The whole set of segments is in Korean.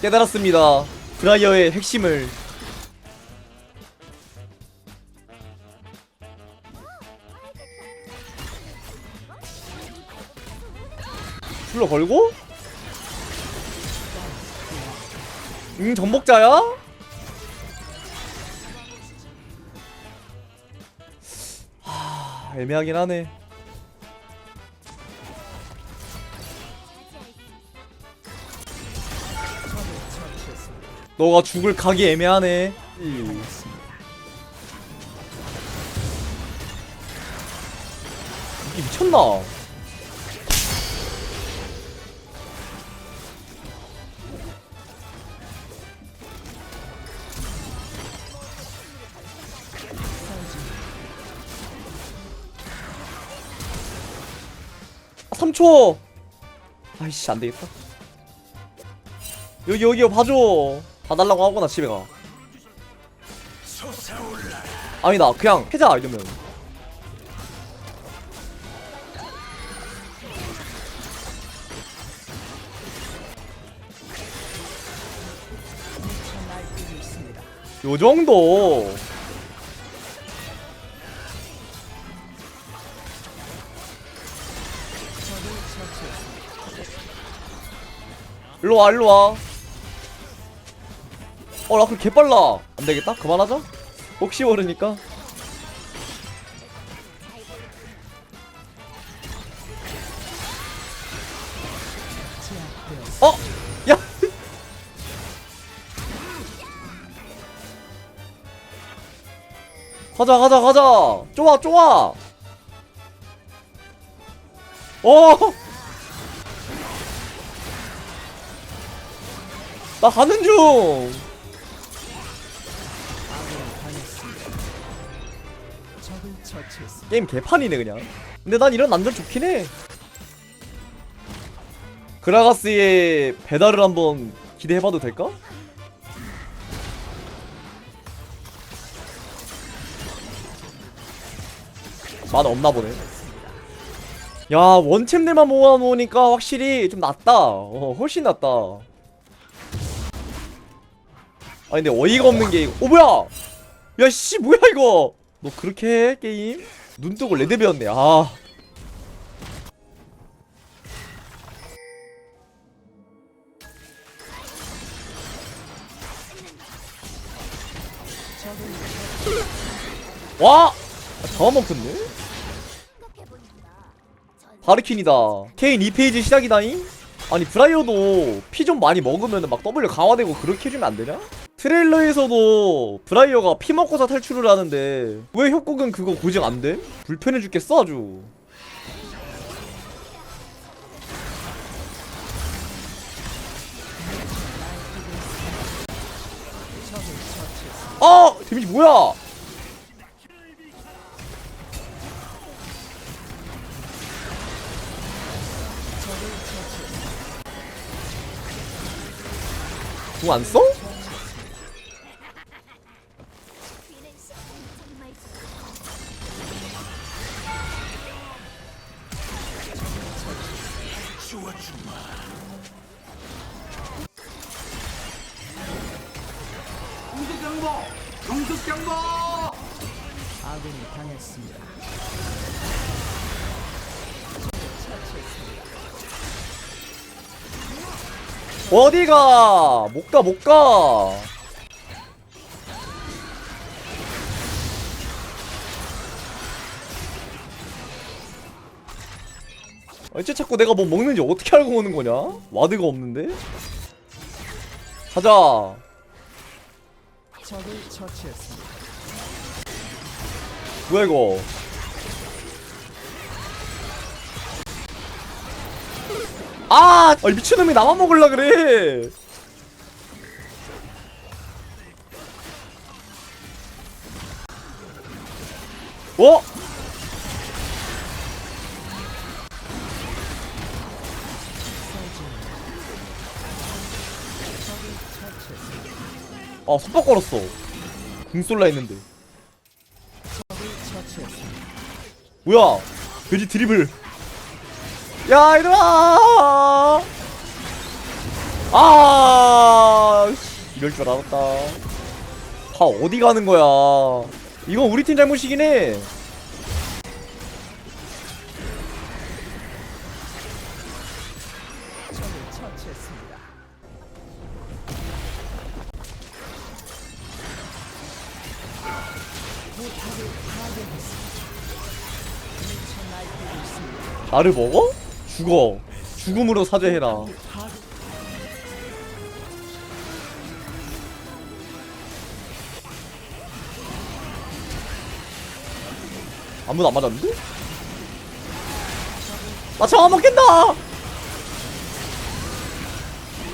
깨달았습니다. 드라이어의 핵심을. 풀러 걸고? 응, 전복자야? 하, 애매하긴 하네. 너가 죽을 각이 애매하네. 이게 미쳤나? 아, 3초! 아이씨, 안 되겠다. 여기, 여기, 봐줘. 봐달라고 하고 나 집에 가. 아니다, 그냥 패자, 이러면. 요 정도. 일로 와, 일로 와. 어, 라클 개빨라. 안 되겠다. 그만하자. 혹시 모르니까. 어, 야. 가자, 가자, 가자. 좋아, 좋아. 어. 나 가는 중. 게임 개판이네 그냥. 근데 난 이런 남자 좋긴 해. 그라가스의 배달을 한번 기대해봐도 될까? 만 없나 보네. 야 원챔들만 모아놓으니까 확실히 좀 낫다. 어 훨씬 낫다. 아 근데 어이가 없는 게어 뭐야? 야씨 뭐야 이거? 너 그렇게 해 게임? 눈 뜨고 레드 배웠네. 아. 와! 아, 저만 먹혔네? 바르킨이다. 케인 2페이지 시작이다잉? 아니 브라이어도 피 좀 많이 먹으면 막 W 강화되고 그렇게 해주면 안 되냐? 트레일러에서도 브라이어가 피 먹고서 탈출을 하는데 왜 협곡은 그거 고정 안 돼? 불편해 죽겠어 아주. 아! 데미지 뭐야? 공안 써? 아군이 당했습니다. 어디가? 못 가, 못 가. 어째 자꾸 내가 뭐 먹는지 어떻게 알고 오는 거냐? 와드가 없는데? 가자. 뭐야 이거? 아! 아니 미친놈이 나만 먹을라 그래. 어? 아 손바닥 걸었어. 궁 쏠라 했는데. 뭐야? 돼지 드리블. 야, 이리와! 아! 이럴 줄 알았다 다 어디 가는 거야 이건 우리 팀 잘못이긴 해 나를 먹어? 죽어 죽음으로 사죄해라 아무도 안 맞았는데? 나 저안 먹겠다!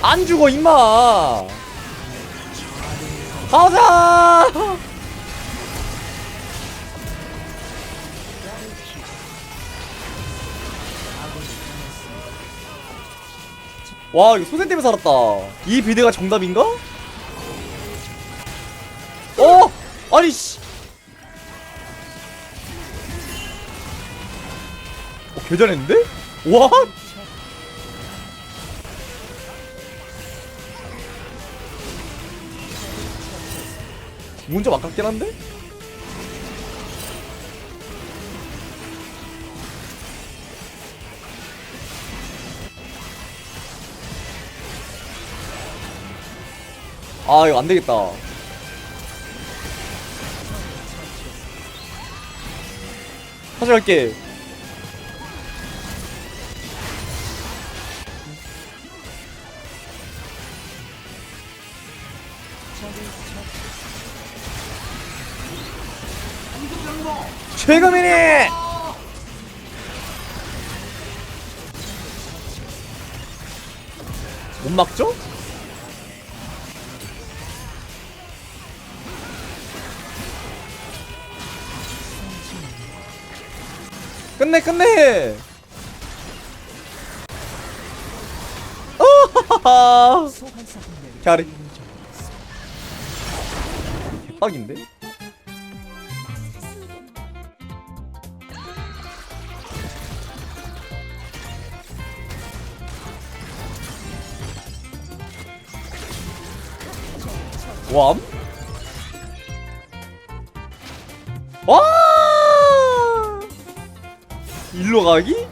안 죽어, 임마! 가자! 와, 이거 소생 때문에 살았다. 이 비드가 정답인가? 어! 아니, 씨! 어, 개 잘했는데? 와! 문좀 아깝긴 한데? 아 이거 안되겠다 처치 최금이니! 못 막죠? 끝내 끝내! 캐리. 인정했습니다. 빡인데? 왬? 와! 일로 가기?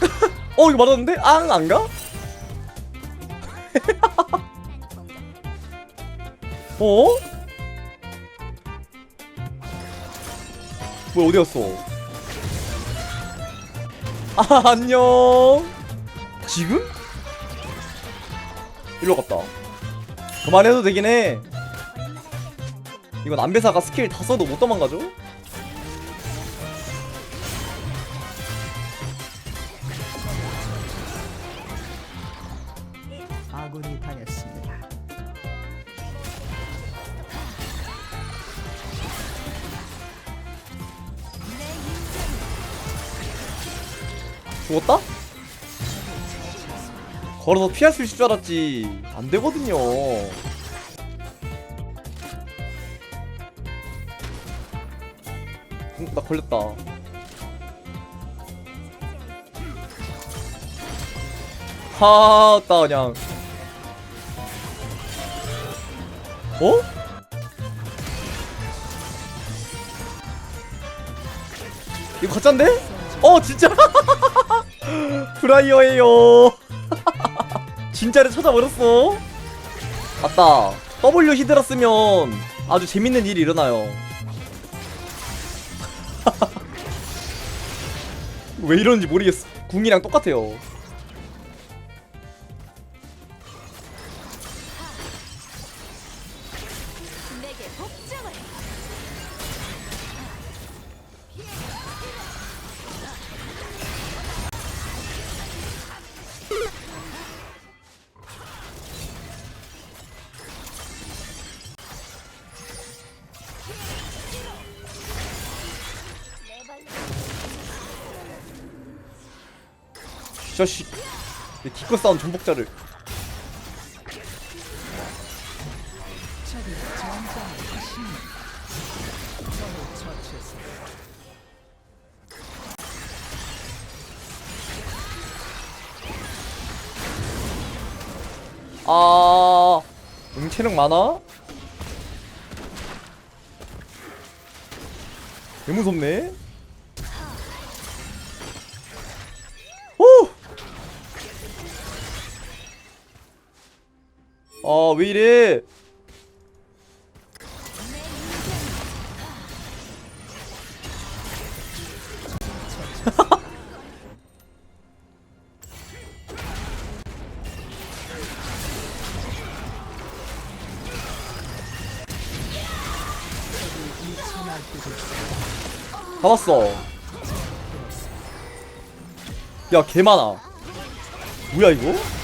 어 이거 맞았는데? 앙 안 가? 어? 뭐야 어디 갔어? 아 안녕. 지금? 일로 갔다. 그만해도 되긴 해. 이건 안배사가 스킬 다 써도 못 도망가죠? 죽었다? 걸어서 피할 수 있을 줄 알았지. 안 되거든요. 응, 나 걸렸다. 하따 그냥. 어? 이거 가짠데? 어 진짜? 브라이어예요. 진짜를 찾아버렸어. 맞다. W 히드라 쓰면 아주 재밌는 일이 일어나요. 왜 이러는지 모르겠어. 궁이랑 똑같아요. 내게 복종을 내 기껏 싸운 전복자를. 아, 응 체력 많아? 개 무섭네. 아, 왜 이래? 잡았어. 야, 개 많아. 뭐야, 이거?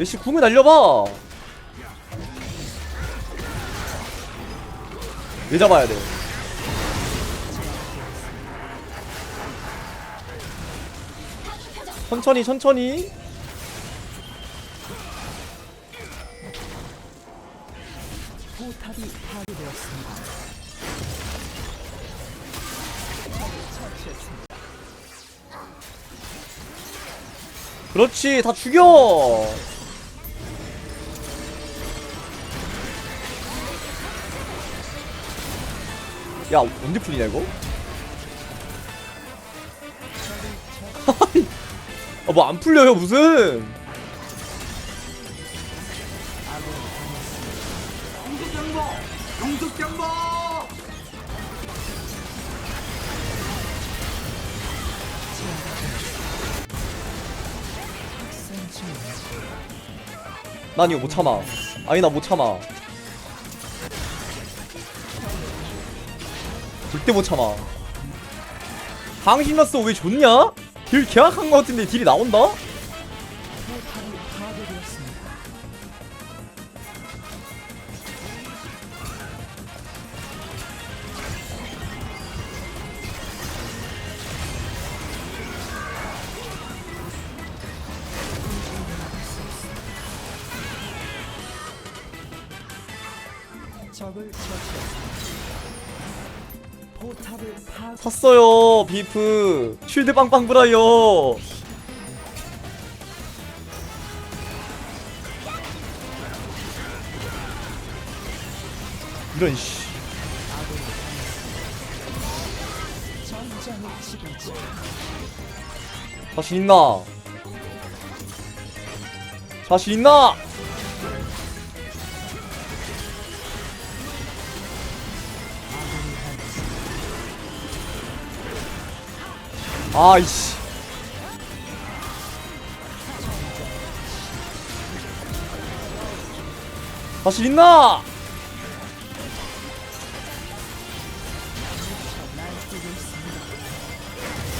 애쉬 궁을 날려봐. 왜 잡아야 돼? 천천히 천천히 포탑이 파괴되었습니다. 그렇지 다 죽여 야 언제 풀리냐 이거? 아 뭐 안 풀려요 무슨? 난 이거 못 참아. 아니 나 못 참아 절대 못 참아 방심났어 왜 좋냐? 딜 계약한 거 같은데 딜이 나온다? 샀어요 비프 쉴드 빵빵 브라이어 이런 씨 자신 있나? 자신 있나? 아이씨. 자신 있나?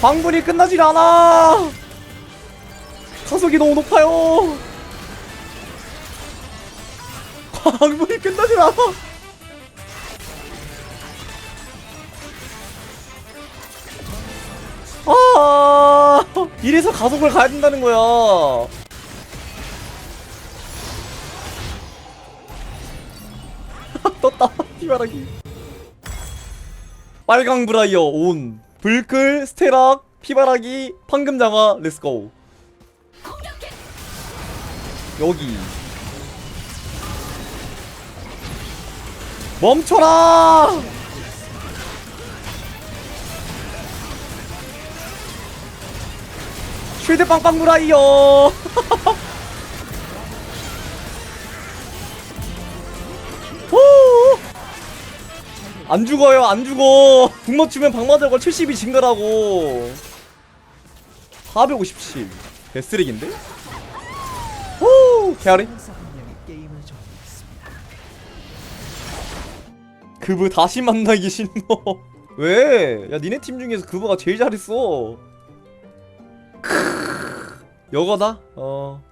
광분이 끝나질 않아. 가속이 너무 높아요. 광분이 끝나질 않아. 아, 이래서 가속을 가야 된다는 거야. 떴다. 피바라기. 빨강 브라이어 온. 불끌, 스테락, 피바라기, 황금장화, 렛츠고. 여기. 멈춰라! 쉴드 빵빵! 오! 안 죽어요, 안 죽어. 궁 맞추면 방마저걸 70이 증가라고. 457. 개쓰레기인데? 오! 개아리? 그브 다시 만나기 싫노. 왜? 야, 니네 팀 중에서 그브가 제일 잘했어. 여거다? 어.